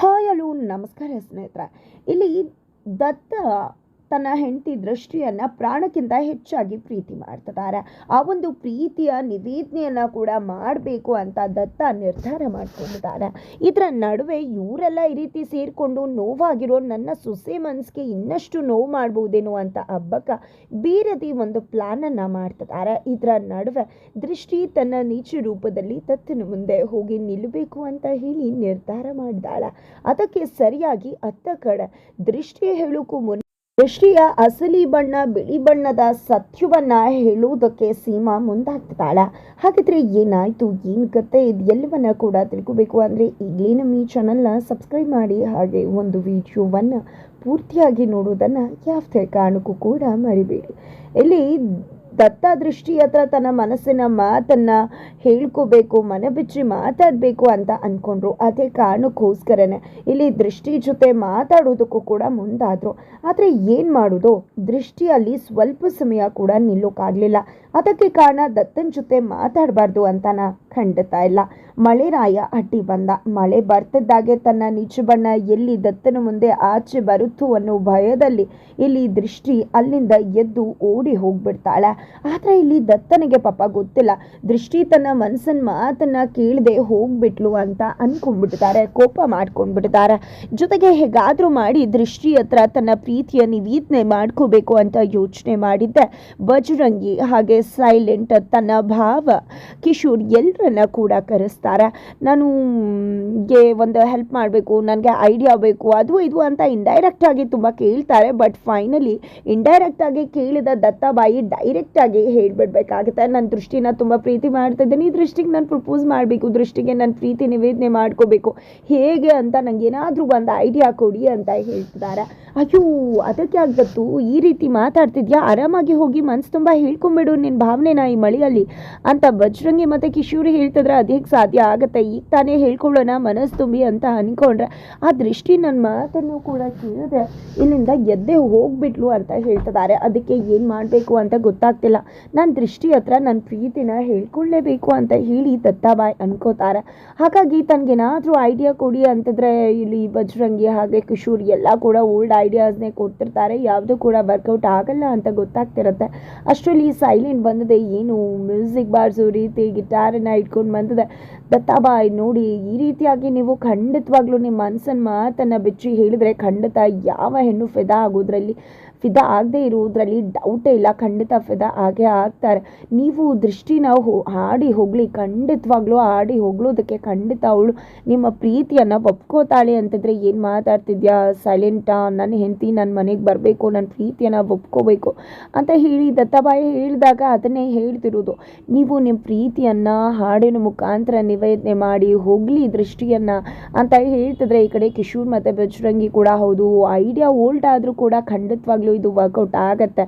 Hi hello ನಮಸ್ಕಾರ ಸ್ನೇಹಿತರೆ. ಇಲ್ಲಿ ದತ್ತ ತನ್ನ ಹೆಂಡತಿ ದೃಷ್ಟಿಯನ್ನು ಪ್ರಾಣಕ್ಕಿಂತ ಹೆಚ್ಚಾಗಿ ಪ್ರೀತಿ ಮಾಡ್ತಿದ್ದಾರೆ. ಆ ಒಂದು ಪ್ರೀತಿಯ ನಿವೇದನೆಯನ್ನು ಕೂಡ ಮಾಡಬೇಕು ಅಂತ ದತ್ತ ನಿರ್ಧಾರ ಮಾಡ್ಕೊಂಡಿದ್ದಾರೆ. ಇದರ ನಡುವೆ ಇವರೆಲ್ಲ ಈ ರೀತಿ ಸೇರಿಕೊಂಡು ನೋವಾಗಿರೋ ನನ್ನ ಸೊಸೆ ಮನಸ್ಸಿಗೆ ಇನ್ನಷ್ಟು ನೋವು ಮಾಡ್ಬೋದೇನೋ ಅಂತ ಹಬ್ಬಕ್ಕ ಬೀರದಿ ಒಂದು ಪ್ಲಾನನ್ನು ಮಾಡ್ತಿದ್ದಾರೆ. ಇದರ ನಡುವೆ ದೃಷ್ಟಿ ತನ್ನ ನೀಚ ರೂಪದಲ್ಲಿ ದತ್ತನ ಮುಂದೆ ಹೋಗಿ ನಿಲ್ಲಬೇಕು ಅಂತ ಹೇಳಿ ನಿರ್ಧಾರ ಮಾಡಿದಾಳ. ಅದಕ್ಕೆ ಸರಿಯಾಗಿ ಅತ್ತ ಕಡೆ ದೃಷ್ಟಿ ಹೇಳೋಕ್ಕೂ ಮುನ್ನ ದೃಷ್ಟಿಯ ಅಸಲಿ ಬಣ್ಣ ಬಿಳಿ ಬಣ್ಣದ ಸತ್ಯವನ್ನ ಹೇಳುವುದಕ್ಕೆ ಸೀಮಾ ಮುಂದಾಗ್ತಿದ್ದಾಳೆ. ಹಾಗಿದ್ರೆ ಏನಾಯ್ತು, ಏನು ಕತೆ ಇದು ಎಲ್ಲವನ್ನ ಕೂಡ ತಿಳ್ಕೋಬೇಕು ಅಂದರೆ ಈಗಲೇ ನಮ್ಮ ಈ ಚಾನಲ್ನ ಸಬ್ಸ್ಕ್ರೈಬ್ ಮಾಡಿ, ಹಾಗೆ ಒಂದು ವಿಡಿಯೋವನ್ನು ಪೂರ್ತಿಯಾಗಿ ನೋಡೋದನ್ನು ಯಾವುದೇ ಕಾರಣಕ್ಕೂ ಕೂಡ ಮರಿಬೇಡಿ. ಇಲ್ಲಿ ದತ್ತ ದೃಷ್ಟಿ ಹತ್ರ ತನ್ನ ಮನಸ್ಸಿನ ಮಾತನ್ನು ಹೇಳ್ಕೋಬೇಕು, ಮನ ಬಿಚ್ಚಿ ಮಾತಾಡಬೇಕು ಅಂತ ಅಂದ್ಕೊಂಡ್ರು ಅದೇ ಕಾರಣಕ್ಕೋಸ್ಕರನೇ ಇಲ್ಲಿ ದೃಷ್ಟಿ ಜೊತೆ ಮಾತಾಡೋದಕ್ಕೂ ಕೂಡ ಮುಂದಾದರು. ಆದರೆ ಏನು ಮಾಡೋದು? ದೃಷ್ಟಿಯಲ್ಲಿ ಸ್ವಲ್ಪ ಸಮಯ ಕೂಡ ನಿಲ್ಲೋಕ್ಕಾಗಲಿಲ್ಲ ಅದಕ್ಕೆ ಕಾರಣ ದತ್ತನ ಜೊತೆ ಮಾತಾಡಬಾರ್ದು ಅಂತನ ಖಂಡಿತ ಇಲ್ಲ. ಮಳೆರಾಯ ಅಡ್ಡಿ ಬಂದ. ಮಳೆ ಬರ್ತಿದ್ದಾಗೆ ತನ್ನ ನಿಜ ಬಣ್ಣ ಎಲ್ಲಿ ದತ್ತನ ಮುಂದೆ ಆಚೆ ಬರುತ್ತು ಅನ್ನೋ ಭಯದಲ್ಲಿ ಇಲ್ಲಿ ದೃಷ್ಟಿ ಅಲ್ಲಿಂದ ಎದ್ದು ಓಡಿ ಹೋಗ್ಬಿಡ್ತಾಳೆ. ಆದರೆ ಇಲ್ಲಿ ದತ್ತನಿಗೆ ಪಾಪ ಗೊತ್ತಿಲ್ಲ. ದೃಷ್ಟಿ ತನ್ನ ಮನಸ್ಸನ್ನ ಮಾತನ್ನ ಕೇಳದೆ ಹೋಗ್ಬಿಟ್ಲು ಅಂತ ಅನ್ಕೊಂಡ್ಬಿಡ್ತಾರೆ. ಕೋಪ ಮಾಡ್ಕೊಂಡ್ಬಿಡ್ತಾರೆ. ಜೊತೆಗೆ ಹೇಗಾದರೂ ಮಾಡಿ ದೃಷ್ಟಿ ಹತ್ರ ತನ್ನ ಪ್ರೀತಿಯ ನಿವೇದನೆ ಮಾಡ್ಕೋಬೇಕು ಅಂತ ಯೋಚನೆ ಮಾಡಿದ್ದೆ. ಬಜರಂಗಿ ಹಾಗೆ ಸೈಲೆಂಟ್ ತನ್ನ ಭಾವ ಕಿಶೋರ್ ಎಲ್ಲರನ್ನ ಕೂಡ ಕರೆಸ್ತಾರೆ. ನಾನು ಗೆ ಒಂದು ಹೆಲ್ಪ್ ಮಾಡಬೇಕು, ನನಗೆ ಐಡಿಯಾ ಬೇಕು, ಅದು ಇದು ಅಂತ ಇಂಡೈರೆಕ್ಟಾಗಿ ತುಂಬ ಕೇಳ್ತಾರೆ. ಬಟ್ ಫೈನಲಿ ಇಂಡೈರೆಕ್ಟಾಗಿ ಕೇಳಿದ ದತ್ತಾಬಾಯಿ ಡೈರೆಕ್ಟಾಗಿ ಹೇಳ್ಬಿಡ್ಬೇಕಾಗುತ್ತೆ. ನನ್ನ ದೃಷ್ಟಿನ ತುಂಬ ಪ್ರೀತಿ ಮಾಡ್ತಿದ್ದೀನಿ ಈ ದೃಷ್ಟಿಗೆ ನಾನು ಪ್ರಪೋಸ್ ಮಾಡಬೇಕು. ದೃಷ್ಟಿಗೆ ನನ್ನ ಪ್ರೀತಿ ನಿವೇದನೆ ಮಾಡ್ಕೋಬೇಕು. ಹೇಗೆ ಅಂತ ನನಗೆ ಏನಾದರೂ ಒಂದು ಐಡಿಯಾ ಕೊಡಿ ಅಂತ ಹೇಳ್ತಿದ್ದಾರೆ. ಅಯ್ಯೋ, ಅದಕ್ಕೆ ಆಗತ್ತು ಈ ರೀತಿ ಮಾತಾಡ್ತಿದ್ಯಾ? ಆರಾಮಾಗಿ ಹೋಗಿ ಮನ್ಸು ತುಂಬ ಹೇಳ್ಕೊಂಬಿಡು ನಿನ್ನ ಭಾವನೆನ ಈ ಮಳೆಯಲ್ಲಿ? ಅಂತ ಬಜರಂಗಿ ಮತ್ತು ಕಿಶೋರಿ ಹೇಳ್ತಿದ್ರೆ, ಅದೇ ಸಾಧ್ಯ ಆಗುತ್ತೆ? ಈಗ ತಾನೇ ಹೇಳ್ಕೊಳ್ಳೋಣ, ಮನಸ್ಸು ತುಂಬಿ ಅಂತ ಅಂದ್ಕೊಂಡ್ರೆ ಆ ದೃಷ್ಟಿ ನನ್ನ ಮಾತನ್ನು ಕೂಡ ಕೇಳಿದೆ, ಇಲ್ಲಿಂದ ಎದ್ದೆ ಹೋಗ್ಬಿಟ್ಲು ಅಂತ ಹೇಳ್ತಿದ್ದಾರೆ ಅದಕ್ಕೆ ಏನು ಮಾಡಬೇಕು ಅಂತ ಗೊತ್ತಾಗ್ತಿಲ್ಲ. ನನ್ನ ದೃಷ್ಟಿ ಹತ್ರ ನನ್ನ ಪ್ರೀತಿನ ಹೇಳ್ಕೊಳ್ಳೇಬೇಕು ಅಂತ ಹೇಳಿ ದತ್ತಾಬಾಯ್ ಅನ್ಕೋತಾರೆ. ಹಾಗಾಗಿ ತನಗೇನಾದರೂ ಐಡಿಯಾ ಕೊಡಿ ಅಂತಂದರೆ ಇಲ್ಲಿ ಬಜರಂಗಿ ಹಾಗೆ ಕಿಶೋರ್ ಎಲ್ಲ ಕೂಡ ಓಲ್ಡ್ ಐಡಿಯಾಸ್ನೇ ಕೊಡ್ತಿರ್ತಾರೆ. ಯಾವುದು ಕೂಡ ವರ್ಕೌಟ್ ಆಗಲ್ಲ ಅಂತ ಗೊತ್ತಾಗ್ತಿರುತ್ತೆ. ಅಷ್ಟರಲ್ಲಿ ಸೈಲೆಂಟ್ ಬಂದಿದೆ. ಏನು ಮ್ಯೂಸಿಕ್ ಬಾರ್ಸೋ ರೀತಿ ಗಿಟಾರನ್ನ ಇಟ್ಕೊಂಡು ಬಂದಿದೆ. ದತ್ತಾಬಾಯ್ ನೋಡಿ, ಈ ರೀತಿಯಾಗಿ ನೀವು ಖಂಡಿತವಾಗ್ಲೂ ನಿಮ್ಮ ಮನಸ್ಸನ್ನು ಮಾತನ್ನು ಬಿಚ್ಚಿ ಹೇಳಿದರೆ ಖಂಡಿತ ಯಾವ ಹೆಣ್ಣು ಫೆದಾ ಆಗೋದ್ರಲ್ಲಿ ಫಿದಾ ಆಗದೆ ಇರುವುದರಲ್ಲಿ ಡೌಟೇ ಇಲ್ಲ. ಖಂಡಿತ ಫಿದಾ ಆಗೇ ಆಗ್ತಾರೆ. ನೀವು ದೃಷ್ಟಿನ ಹೋ, ಹಾಡಿ ಹೋಗಲಿ. ಖಂಡಿತವಾಗ್ಲೂ ಹಾಡಿ ಹೋಗ್ಲೋದಕ್ಕೆ ಖಂಡಿತ ಅವಳು ನಿಮ್ಮ ಪ್ರೀತಿಯನ್ನು ಒಪ್ಕೋತಾಳೆ ಅಂತಂದರೆ ಏನು ಮಾತಾಡ್ತಿದ್ಯಾ? ಸೈಲೆಂಟಾ ನನ್ನ ಹೆಂಡತಿ ನನ್ನ ಮನೆಗೆ ಬರಬೇಕು ನನ್ನ ಪ್ರೀತಿಯನ್ನು ಒಪ್ಕೋಬೇಕು ಅಂತ ಹೇಳಿ ದತ್ತಬಾಯಿ ಹೇಳಿದಾಗ ಅದನ್ನೇ ಹೇಳ್ತಿರೋದು. ನೀವು ನಿಮ್ಮ ಪ್ರೀತಿಯನ್ನು, ಹಾಡಿನ ಮುಖಾಂತರ ನಿವೇದನೆ ಮಾಡಿ ಹೋಗಲಿ ದೃಷ್ಟಿಯನ್ನು ಅಂತ ಹೇಳ್ತಿದ್ರೆ ಈ ಕಡೆ ಕಿಶೋರ್ ಮತ್ತು ಬಜರಂಗಿ ಕೂಡ ಹೌದು. ಐಡಿಯಾ ಓಲ್ಡ್ ಆದರೂ ಕೂಡ ಖಂಡಿತವಾಗ್ಲೂ ಇದು ವರ್ಕೌಟ್ ಆಗತ್ತೆ.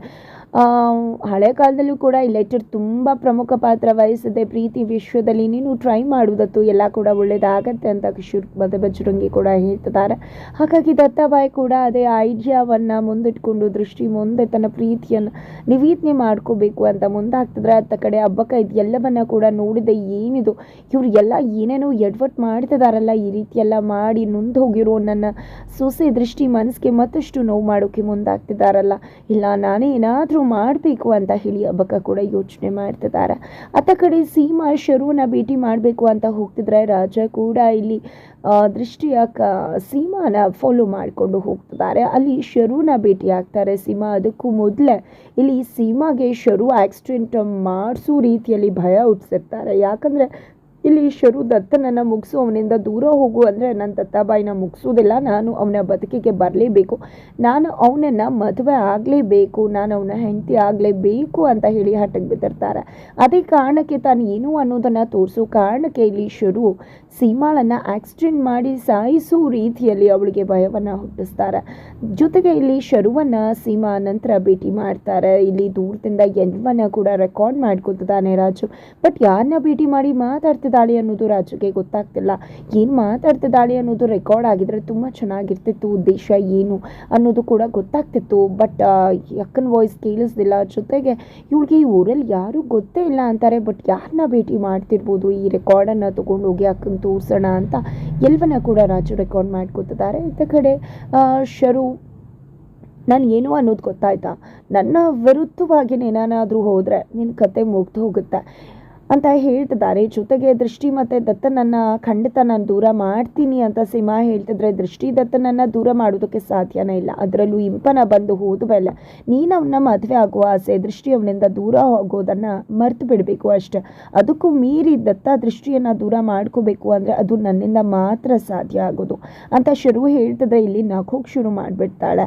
ಹಳೆ ಕಾಲದಲ್ಲೂ ಕೂಡ ಈ ಲೆಟರ್ ತುಂಬ ಪ್ರಮುಖ ಪಾತ್ರ ವಹಿಸಿದೆ. ಪ್ರೀತಿ ವಿಶ್ವದಲ್ಲಿ ನೀನು ಟ್ರೈ ಮಾಡುವುದತ್ತು ಎಲ್ಲ ಕೂಡ ಒಳ್ಳೆಯದಾಗತ್ತೆ ಅಂತ ಕಿಶೋರ್ ಬಜರಂಗಿ ಕೂಡ ಹೇಳ್ತಿದ್ದಾರೆ. ಹಾಗಾಗಿ ದತ್ತಾಬಾಯಿ ಕೂಡ ಅದೇ ಐಡಿಯಾವನ್ನು ಮುಂದಿಟ್ಕೊಂಡು ದೃಷ್ಟಿ ಮುಂದೆ ತನ್ನ ಪ್ರೀತಿಯನ್ನು ನಿವೇದನೆ ಮಾಡ್ಕೋಬೇಕು ಅಂತ ಮುಂದಾಗ್ತಿದ್ರೆ ಅತ್ತ ಕಡೆ ಹಬ್ಬಕ್ಕ ಇದೆಲ್ಲವನ್ನು ಕೂಡ ನೋಡಿದೆ. ಏನಿದು? ಇವ್ರು ಎಲ್ಲ ಏನೇನೋ ಎಡ್ವರ್ಟ್ ಮಾಡ್ತಿದಾರಲ್ಲ, ಈ ರೀತಿ ಎಲ್ಲ ಮಾಡಿ ನೊಂದು ಹೋಗಿರೋ ನನ್ನ ಸೊಸೆ ದೃಷ್ಟಿ ಮನಸ್ಸಿಗೆ ಮತ್ತಷ್ಟು ನೋವು ಮಾಡೋಕ್ಕೆ ಮುಂದಾಗ್ತಿದ್ದಾರಲ್ಲ ಇಲ್ಲ ನಾನೇ ಏನಾದರೂ ಮಾಡಬೇಕು ಅಂತ ಹೇಳಿ ಹಬ್ಬಕ್ಕ ಕೂಡ ಯೋಚನೆ ಮಾಡ್ತಿದ್ದಾರೆ. ಅತ್ತ ಕಡೆ ಸೀಮಾ ಶರುವನ್ನ ಭೇಟಿ ಮಾಡಬೇಕು ಅಂತ ಹೋಗ್ತಿದ್ರೆ ರಾಜ ಕೂಡ ಇಲ್ಲಿ ದೃಷ್ಟಿಯ ಕ, ಸೀಮಾನ ಫಾಲೋ ಮಾಡಿಕೊಂಡು ಹೋಗ್ತಿದ್ದಾರೆ. ಅಲ್ಲಿ ಶರುನ ಭೇಟಿ ಆಗ್ತಾರೆ ಸೀಮಾ. ಅದಕ್ಕೂ ಮೊದಲೇ ಇಲ್ಲಿ ಸೀಮಾಗೆ ಶರು ಆಕ್ಸಿಡೆಂಟ್ ಮಾಡಿಸೋ ರೀತಿಯಲ್ಲಿ ಭಯ ಹುಟ್ಟಿಸಿರ್ತಾರೆ ಯಾಕಂದರೆ ಇಲ್ಲಿ ಈಶ್ವರು ದತ್ತನನ್ನು ಮುಗಿಸು ಅವನಿಂದ ದೂರ ಹೋಗು ಅಂದರೆ ನನ್ನ ದತ್ತಾಬಾಯಿನ ಮುಗಿಸೋದಿಲ್ಲ ನಾನು ಅವನ ಬದುಕಿಗೆ ಬರಲೇಬೇಕು. ನಾನು ಅವನನ್ನು ಮದುವೆ ಆಗಲೇಬೇಕು. ನಾನು ಅವನ ಹೆಂಡತಿ ಆಗಲೇಬೇಕು ಅಂತ ಹೇಳಿ ಹಠಕ್ಕೆ ಬಿದ್ದಿರ್ತಾರೆ ಅದೇ ಕಾರಣಕ್ಕೆ ತಾನು ಏನು ಅನ್ನೋದನ್ನು ತೋರಿಸೋ ಕಾರಣಕ್ಕೆ ಇಲ್ಲಿ ಈಶ್ವರು ಸೀಮಾಳನ್ನು ಆಕ್ಸಿಡೆಂಟ್ ಮಾಡಿ ಸಾಯಿಸೋ ರೀತಿಯಲ್ಲಿ ಅವಳಿಗೆ ಭಯವನ್ನು ಹುಟ್ಟಿಸ್ತಾರೆ. ಜೊತೆಗೆ ಇಲ್ಲಿ ಶರುವನ್ನ ಸೀಮಾ ನಂತರ ಭೇಟಿ ಮಾಡ್ತಾರೆ. ಇಲ್ಲಿ ದೂರದಿಂದ ಎಲ್ಲವನ್ನ ಕೂಡ ರೆಕಾರ್ಡ್ ಮಾಡ್ಕೊತಿದ್ದಾನೆ ರಾಜು. ಬಟ್ ಯಾರನ್ನ ಭೇಟಿ ಮಾಡಿ ಮಾತಾಡ್ತಿದ್ದಾಳೆ ಅನ್ನೋದು ರಾಜುಗೆ ಗೊತ್ತಾಗ್ತಿಲ್ಲ. ಏನು ಮಾತಾಡ್ತಿದ್ದಾಳೆ ಅನ್ನೋದು ರೆಕಾರ್ಡ್ ಆಗಿದ್ರೆ ತುಂಬ ಚೆನ್ನಾಗಿರ್ತಿತ್ತು. ಉದ್ದೇಶ ಏನು ಅನ್ನೋದು ಕೂಡ ಗೊತ್ತಾಗ್ತಿತ್ತು. ಬಟ್ ಅಕ್ಕನ ವಾಯ್ಸ್ ಕೇಳಿಸ್ದಿಲ್ಲ ಜೊತೆಗೆ ಇವಳಿಗೆ ಈ ಊರಲ್ಲಿ ಯಾರೂ ಗೊತ್ತೇ ಇಲ್ಲ ಅಂತಾರೆ. ಬಟ್ ಯಾರನ್ನ ಭೇಟಿ ಮಾಡ್ತಿರ್ಬೋದು? ಈ ರೆಕಾರ್ಡನ್ನು ತೊಗೊಂಡೋಗಿ ಅಕ್ಕಂಗೆ ತೋರಿಸೋಣ ಅಂತ ಎಲ್ಲವನ್ನ ಕೂಡ ರಾಜು ರೆಕಾರ್ಡ್ ಮಾಡ್ಕೊತಿದ್ದಾರೆ. ಇತ್ತ ಕಡೆ ಶರು ನಾನು ಏನು ಅನ್ನೋದು ಗೊತ್ತಾಯ್ತಾ? ನನ್ನ ವಿರುದ್ಧವಾಗಿ ಏನಾದರೂ ಹೋದರೆ ನಿನ್ನ ಕತೆ ಮುಗ್ದು ಹೋಗುತ್ತೆ. ಅಂತ ಹೇಳ್ತಿದ್ದಾರೆ. ಜೊತೆಗೆ ದೃಷ್ಟಿ ಮತ್ತು ದತ್ತನನ್ನು ಖಂಡಿತ ನಾನು ದೂರ ಮಾಡ್ತೀನಿ ಅಂತ ಸಿಂಹ ಹೇಳ್ತಿದ್ರೆ, ದೃಷ್ಟಿ ದತ್ತನನ್ನು ದೂರ ಮಾಡೋದಕ್ಕೆ ಸಾಧ್ಯನೇ ಇಲ್ಲ. ಅದರಲ್ಲೂ ಇಂಪನ ಬಂದು ಹೋದ ಮೇಲೆ ನೀನು ಅವನ್ನ ಮದುವೆ ಆಗುವ ಆಸೆ, ದೃಷ್ಟಿ ಅವನಿಂದ ದೂರ ಹೋಗೋದನ್ನು ಮರ್ತು ಬಿಡಬೇಕು ಅಷ್ಟೆ. ಅದಕ್ಕೂ ಮೀರಿ ದತ್ತ ದೃಷ್ಟಿಯನ್ನು ದೂರ ಮಾಡ್ಕೋಬೇಕು ಅಂದರೆ ಅದು ನನ್ನಿಂದ ಮಾತ್ರ ಸಾಧ್ಯ ಆಗೋದು. ಅಂತ ಶುರು ಹೇಳ್ತಿದ್ರೆ ಇಲ್ಲಿ ನಗೋಕೆ ಶುರು ಮಾಡಿಬಿಡ್ತಾಳೆ.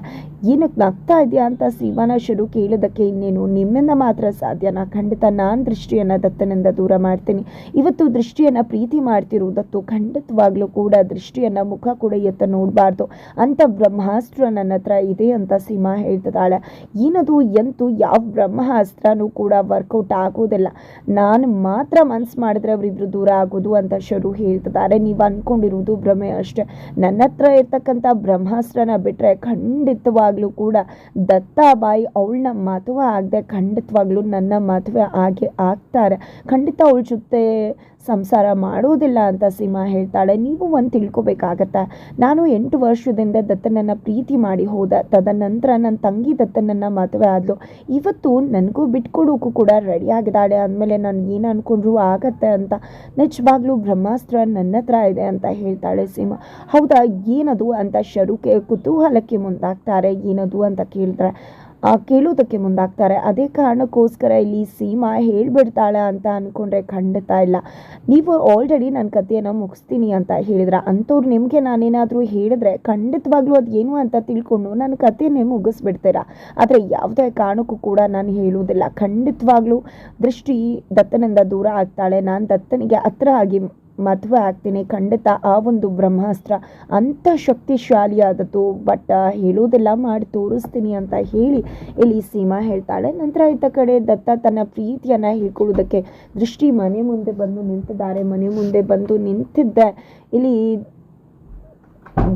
ಏನಕ್ಕೆ ನಗ್ತಾ ಇದೆಯಾ ಅಂತ ಸಿಂಹನ ಶುರು ಕೇಳೋದಕ್ಕೆ ಇನ್ನೇನು ನಿಮ್ಮಿಂದ ಮಾತ್ರ ಸಾಧ್ಯನಾ? ಖಂಡಿತ ನಾನು ದೃಷ್ಟಿಯನ್ನು ದತ್ತನಿಂದ ದೂರ ಮಾಡ್ತೀನಿ. ಇವತ್ತು ದೃಷ್ಟಿಯನ್ನು ಪ್ರೀತಿ ಮಾಡ್ತಿರುವುದತ್ತು ಖಂಡಿತವಾಗ್ಲೂ ಕೂಡ ದೃಷ್ಟಿಯನ್ನು ಮುಖ ಕೂಡ ಎತ್ತ ನೋಡಬಾರ್ದು. ಅಂತ ಬ್ರಹ್ಮಾಸ್ತ್ರ ನನ್ನ ಹತ್ರ ಇದೆ ಅಂತ ಸಿಂಹ ಹೇಳ್ತಿದ್ದಾಳೆ. ಏನದು, ಎಂತೂ ಯಾವ ಬ್ರಹ್ಮಾಸ್ತ್ರನೂ ಕೂಡ ವರ್ಕೌಟ್ ಆಗೋದಿಲ್ಲ. ನಾನು ಮಾತ್ರ ಮನ್ಸು ಮಾಡಿದ್ರೆ ಅವರಿಬ್ರು ದೂರ ಆಗೋದು ಅಂತ ಶರು ಹೇಳ್ತಿದ್ದಾರೆ. ನೀವು ಅಂದ್ಕೊಂಡಿರುವುದು ಭ್ರಮೆ ಅಷ್ಟೇ. ನನ್ನ ಹತ್ರ ಇರ್ತಕ್ಕಂಥ ಬ್ರಹ್ಮಾಸ್ತ್ರನ ಬಿಟ್ಟರೆ ಖಂಡಿತವಾಗ್ಲೂ ಕೂಡ ದತ್ತಾಬಾಯಿ ಅವಳನ್ನ ಮದುವೆ ಆಗದೆ ಖಂಡಿತವಾಗ್ಲೂ ನನ್ನ ಮದುವೆ ಆಗಿ ಆಗ್ತಾರೆ. ಖಂಡಿತ ಅವಳ ಜೊತೆ ಸಂಸಾರ ಮಾಡೋದಿಲ್ಲ ಅಂತ ಸೀಮಾ ಹೇಳ್ತಾಳೆ. ನೀವು ಒಂದು ತಿಳ್ಕೊಬೇಕಾಗತ್ತೆ? ನಾನು ಎಂಟು ವರ್ಷದಿಂದ ದತ್ತನನ್ನು ಪ್ರೀತಿ ಮಾಡಿ ಹೋದ ತದನಂತರ ನನ್ನ ತಂಗಿ ದತ್ತನನ್ನು ಮದುವೆ ಆದಳು ಇವತ್ತು ನನಗೂ ಬಿಟ್ಕೊಡೋಕ್ಕೂ ಕೂಡ ರೆಡಿ ಆಗಿದ್ದಾಳೆ. ಅಂದಮೇಲೆ ನಾನು ಏನು ಅಂದ್ಕೊಂಡ್ರು ಆಗತ್ತೆ ಅಂತ ನಿಜವಾಗ್ಲೂ ಬ್ರಹ್ಮಾಸ್ತ್ರ ನನ್ನ ಹತ್ರ ಇದೆ ಅಂತ ಹೇಳ್ತಾಳೆ ಸೀಮಾ. ಹೌದಾ ಏನದು ಅಂತ ಶರುಕೆ ಕುತೂಹಲಕ್ಕೆ ಮುಂದಾಗ್ತಾರೆ. ಏನದು ಅಂತ ಕೇಳಿದ್ರೆ ಆ, ಕೇಳೋದಕ್ಕೆ ಮುಂದಾಗ್ತಾರೆ. ಅದೇ ಕಾರಣಕ್ಕೋಸ್ಕರ ಇಲ್ಲಿ ಸೀಮಾ ಹೇಳಿಬಿಡ್ತಾಳೆ ಅಂತ ಅಂದ್ಕೊಂಡ್ರೆ ಖಂಡಿತ ಇಲ್ಲ. ನೀವು ಆಲ್ರೆಡಿ ನನ್ನ ಕಥೆಯನ್ನು ಮುಗಿಸ್ತೀನಿ ಅಂತ ಹೇಳಿದ್ರೆ. ಅಂಥವ್ರು ನಿಮಗೆ ನಾನೇನಾದರೂ ಹೇಳಿದ್ರೆ ಖಂಡಿತವಾಗ್ಲೂ ಅದು ಏನು ಅಂತ ತಿಳ್ಕೊಂಡು ನನ್ನ ಕಥೆಯನ್ನೇ ಮುಗಿಸ್ಬಿಡ್ತೀರಾ? ಆದರೆ ಯಾವುದೇ ಕಾರಣಕ್ಕೂ ಕೂಡ ನಾನು ಹೇಳುವುದಿಲ್ಲ ಖಂಡಿತವಾಗ್ಲೂ ದೃಷ್ಟಿ ದತ್ತನಿಂದ ದೂರ ಆಗ್ತಾಳೆ. ನಾನು ದತ್ತನಿಗೆ ಹತ್ರ ಆಗಿ ಮದುವೆ ಆಗ್ತೀನಿ, ಖಂಡಿತ ಆ ಒಂದು ಬ್ರಹ್ಮಾಸ್ತ್ರ ಅಂಥ ಶಕ್ತಿಶಾಲಿಯಾದದ್ದು, ಬಟ್ ಹೇಳೋದೆಲ್ಲ ಮಾಡಿ ತೋರಿಸ್ತೀನಿ ಅಂತ ಹೇಳಿ ಇಲ್ಲಿ ಸೀಮಾ ಹೇಳ್ತಾಳೆ. ನಂತರ ಇತ್ತ ಕಡೆ ದತ್ತ ತನ್ನ ಪ್ರೀತಿಯನ್ನು ಹೇಳ್ಕೊಳ್ಳೋದಕ್ಕೆ ದೃಷ್ಟಿ ಮನೆ ಮುಂದೆ ಬಂದು ನಿಂತಿದ್ದಾರೆ. ಮನೆ ಮುಂದೆ ಬಂದು ನಿಂತಿದ್ದೆ. ಇಲ್ಲಿ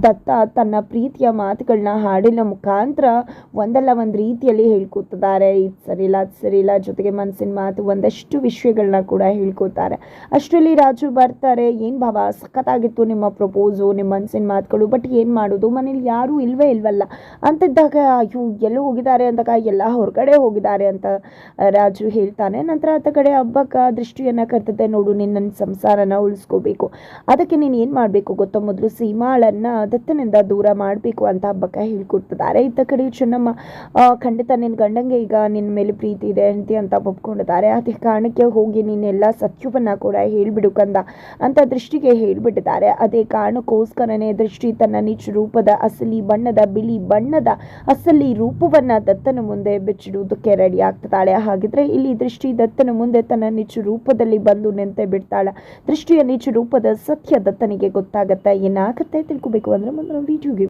ದತ್ತ ತನ್ನ ಪ್ರೀತಿಯ ಮಾತುಗಳನ್ನ ಹಾಡಿನ ಮುಖಾಂತರ ಒಂದಲ್ಲ ಒಂದು ರೀತಿಯಲ್ಲಿ ಹೇಳ್ಕೊತಿದ್ದಾರೆ. ಇದು ಸರಿಯಿಲ್ಲ ಅದು ಸರಿಯಿಲ್ಲ ಜೊತೆಗೆ ಮನಸ್ಸಿನ ಮಾತು ಒಂದಷ್ಟು ವಿಷಯಗಳನ್ನ ಕೂಡ ಹೇಳ್ಕೊತಾರೆ. ಅಷ್ಟರಲ್ಲಿ ರಾಜು ಬರ್ತಾರೆ, ಏನು ಭಾವ, ಸಖತ್ತಾಗಿತ್ತು ನಿಮ್ಮ ಪ್ರಪೋಸು ನಿಮ್ಮ ಮನಸ್ಸಿನ ಮಾತುಗಳು, ಬಟ್ ಏನು ಮಾಡೋದು? ಮನೇಲಿ ಯಾರೂ ಇಲ್ವೇ ಇಲ್ವಲ್ಲ? ಅಂತಿದ್ದಾಗ, ಅಯ್ಯೋ, ಎಲ್ಲೂ ಹೋಗಿದ್ದಾರೆ ಅಂದಾಗ, ಎಲ್ಲ ಹೊರಗಡೆ ಹೋಗಿದ್ದಾರೆ ಅಂತ ರಾಜು ಹೇಳ್ತಾನೆ. ನಂತರ ಆತ ಕಡೆ ಹಬ್ಬಕ್ಕ ದೃಷ್ಟಿಯನ್ನು ಕರ್ತದೆ ನೋಡು ನಿನ್ನ ಸಂಸಾರನ ಉಳಿಸ್ಕೋಬೇಕು. ಅದಕ್ಕೆ ನೀನು ಏನು ಮಾಡಬೇಕು ಗೊತ್ತಾ? ಮೊದಲು ಸೀಮಾಳನ್ನು ದತ್ತನಿಂದ ದೂರ ಮಾಡಬೇಕು ಅಂತ ಹಬ್ಬಕ್ಕೆ ಹೇಳ್ಕೊಡ್ತಿದ್ದಾರೆ. ಇತ್ತ ಕಡೆ ಚೆನ್ನಮ್ಮ ಖಂಡಿತ ನಿನ್ನ ಗಂಡಂಗೆ ಈಗ ನಿನ್ನ ಮೇಲೆ ಪ್ರೀತಿ ಇದೆ, ಹೆಂಡತಿ ಅಂತ ಒಪ್ಕೊಂಡಿದ್ದಾರೆ. ಅದೇ ಕಾರಣಕ್ಕೆ ಹೋಗಿ ನೀನೆಲ್ಲ ಸತ್ಯವನ್ನು ಕೂಡ ಹೇಳಿಬಿಡು ಕಂದ ಅಂತ ದೃಷ್ಟಿಗೆ ಹೇಳಿಬಿಟ್ಟಿದ್ದಾರೆ. ಅದೇ ಕಾರಣಕ್ಕೋಸ್ಕರನೇ ದೃಷ್ಟಿ ತನ್ನ ನಿಜ ರೂಪದ ಅಸಲಿ ಬಣ್ಣದ ಬಿಳಿ ಬಣ್ಣದ ಅಸಲಿ ರೂಪವನ್ನ ದತ್ತನ ಮುಂದೆ ಬಿಚ್ಚಿಡುವುದಕ್ಕೆ ರೆಡಿ ಆಗ್ತಿದ್ದಾಳೆ. ಹಾಗಿದ್ರೆ ಇಲ್ಲಿ ದೃಷ್ಟಿ ದತ್ತನ ಮುಂದೆ ತನ್ನ ನಿಜ ರೂಪದಲ್ಲಿ ಬಂದು ನಿಂತೆ ಬಿಡ್ತಾಳೆ. ದೃಷ್ಟಿಯ ನಿಜ ರೂಪದ ಸತ್ಯ ದತ್ತನಿಗೆ ಗೊತ್ತಾಗತ್ತೆ. ಏನಾಗುತ್ತೆ ತಿಳ್ಕೊಬೇಕು beneran-beneran video gitu.